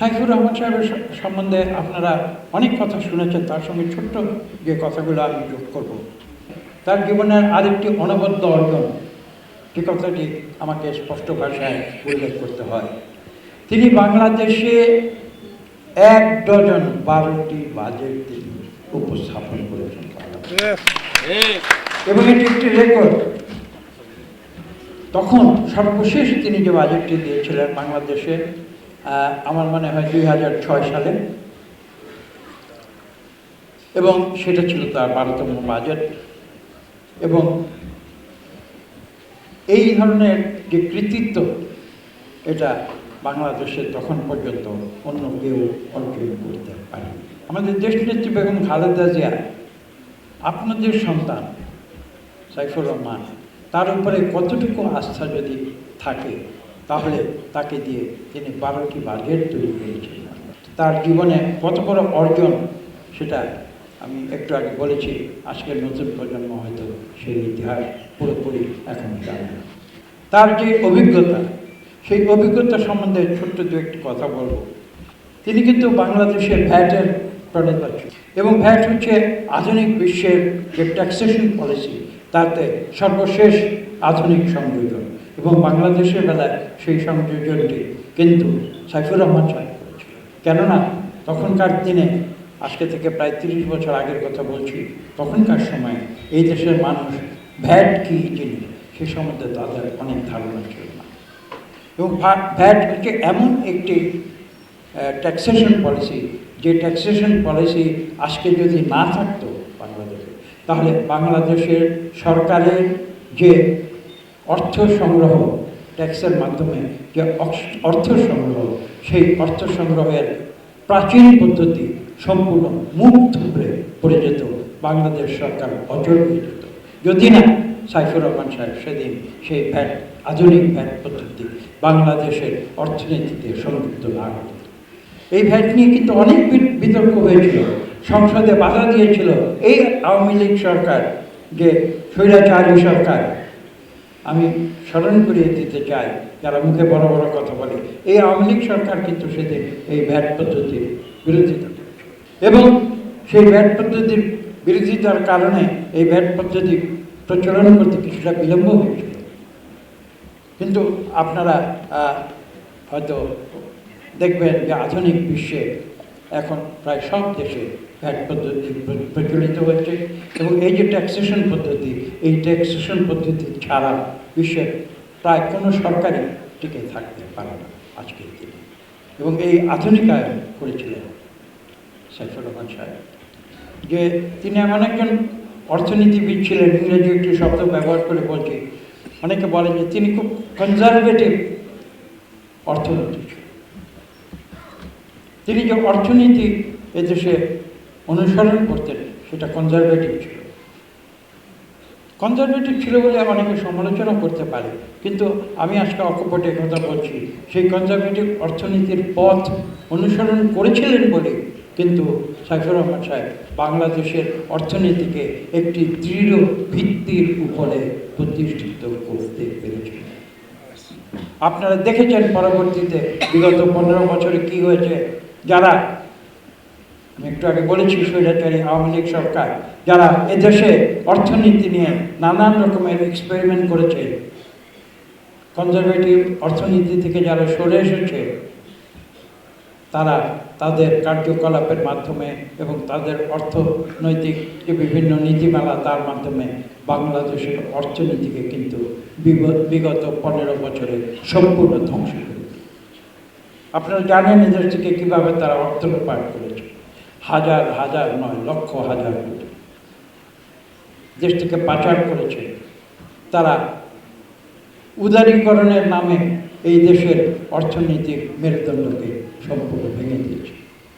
সাইফুর রহমান সাহেবের সম্বন্ধে আপনারা অনেক কথা শুনেছেন, তার সঙ্গে ছোট্ট যে কথাগুলো আমি যোগ করব। তার জীবনের আরেকটি অনবদ্য অর্জন, যে কথাটি আমাকে স্পষ্ট ভাষায় উল্লেখ করতে হয়। তিনি বাংলাদেশে এক ডজন বারোটি বাজেট তিনি উপস্থাপন করেছেন। এবং এটি একটি রেকর্ড। তখন সর্বশেষ তিনি যে বাজেটটি দিয়েছিলেন বাংলাদেশে আমার মনে হয় দুই হাজার ছয় সালে। এবং সেটা ছিল তার বারোতম বাজেট। এবং এই ধরনের যে কৃতিত্ব, এটা বাংলাদেশে তখন পর্যন্ত অন্য কেউ অর্জন করতে পারে আমাদের দেশনেত্রী বেগম খালেদা জিয়া, আপনাদের সন্তান সাইফুর রহমান, তার উপরে কতটুকু আস্থা যদি থাকে তাহলে তাকে দিয়ে তিনি বারোটি বাজেট তৈরি করেছিলেন তার জীবনে কত বড় অর্জন সেটা আমি একটু আগে বলেছি, আজকের নতুন প্রজন্ম হয়তো সেই ইতিহাস পুরোপুরি এখন জানে তার যে অভিজ্ঞতা, সেই অভিজ্ঞতা সম্বন্ধে ছোট্ট দু একটি কথা বলব। তিনি কিন্তু বাংলাদেশের ভ্যাটের প্রণেতা এবং ভ্যাট হচ্ছে আধুনিক বিশ্বের যে ট্যাক্সেশন পলিসি তাতে সর্বশেষ আধুনিক সংযোজন। এবং বাংলাদেশের বেলায় সেই সংযোজনটি কিন্তু সাইফুর রহমান সাহেব করেছিলেন কেননা তখনকার দিনে, আজকে থেকে প্রায় তিরিশ বছর আগের কথা বলছি, তখনকার সময়ে এই দেশের মানুষ ভ্যাট কী জিনিস, সে সম্বন্ধে তাদের অনেক ধারণা ছিল। না এবং ভ্যাট হচ্ছে এমন একটি ট্যাক্সেশন পলিসি যে ট্যাক্সেশন পলিসি আজকে যদি না থাকতো বাংলাদেশে, তাহলে বাংলাদেশের সরকারের যে অর্থ সংগ্রহ ট্যাক্সের মাধ্যমে যে অর্থ সংগ্রহ, সেই অর্থ সংগ্রহের প্রাচীন পদ্ধতি সম্পূর্ণ মুখ থুবড়ে পড়ে যেত বাংলাদেশ সরকার অচল হয়ে যেত যদি না, সাইফুর রহমান সাহেব সেদিন সেই ভ্যাট আধুনিক ভ্যাট পদ্ধতি বাংলাদেশের অর্থনীতিতে সংযুক্ত না করত এই ভ্যাট নিয়ে কিন্তু অনেক বিতর্ক হয়েছিল। সংসদে বাধা দিয়েছিল, এই আওয়ামী লীগ সরকার যে স্বৈরাচারী সরকার আমি স্মরণ করিয়ে দিতে চাই, যারা মুখে বড় বড় কথা বলে। এই আওয়ামী লীগ সরকার কিন্তু সেদিন এই ভ্যাট পদ্ধতির বিরোধিতা এবং সেই ভ্যাট পদ্ধতির বিরোধিতার কারণে এই ভ্যাট পদ্ধতি প্রচলন করতে কিছুটা বিলম্ব হয়েছিল কিন্তু আপনারা হয়তো দেখবেন যে আধুনিক বিশ্বে এখন প্রায় সব দেশে ভ্যাট পদ্ধতি প্রচলিত হচ্ছে। এবং এই যে ট্যাক্সেশন পদ্ধতি এই ট্যাক্সেশন পদ্ধতি ছাড়া বিশ্বের প্রায় কোনো সরকারই টিকে থাকতে পারে না আজকের দিনে। এবং এই আধুনিকায়ন করেছিলেন সাইফুর রহমান সাহেব। যে তিনি এমন একজন অর্থনীতিবিদ ছিলেন, ইংরেজি একটি শব্দ ব্যবহার করে বলছি, অনেকে বলে যে তিনি খুব কনজারভেটিভ অর্থনীতি তিনি যে অর্থনীতি এদেশে অনুসরণ করতেন, সেটা কনজারভেটিভ ছিল। কনজারভেটিভ ছিল বলে অনেকে সমালোচনা করতে পারে, কিন্তু আমি আজকে অকপটে কথা বলছি। সেই কনজারভেটিভ অর্থনীতির পথ অনুসরণ করেছিলেন বলে কিন্তু সাইফুর রহমান সাহেব বাংলাদেশের অর্থনীতিকে একটি দৃঢ় ভিত্তির উপরে প্রতিষ্ঠিত করতে পেরেছিলেন আপনারা দেখেছেন পরবর্তীতে বিগত পনেরো বছরে কি হয়েছে? যারা আমি একটু আগে বলেছি স্বৈরাচারী আওয়ামী লীগ সরকার, যারা এদেশে অর্থনীতি নিয়ে নানান রকমের এক্সপেরিমেন্ট করেছে। কনজারভেটিভ অর্থনীতি থেকে যারা সরে এসেছে, তারা তাদের কার্যকলাপের মাধ্যমে এবং তাদের অর্থনৈতিক যে বিভিন্ন নীতিমালা, তার মাধ্যমে বাংলাদেশের অর্থনীতিকে কিন্তু বিগ- বিগত পনেরো বছরে সম্পূর্ণ ধ্বংস করে আপনারা জানেন এদের থেকে কীভাবে তারা অর্থ রূপায়ণ করেছে। হাজার হাজার নয়, লক্ষ, হাজার দেশ থেকে পাচার করেছে। তারা উদারীকরণের নামে এই দেশের অর্থনৈতিক মেরুদণ্ডকে সম্পূর্ণ ভেঙে দিয়েছে।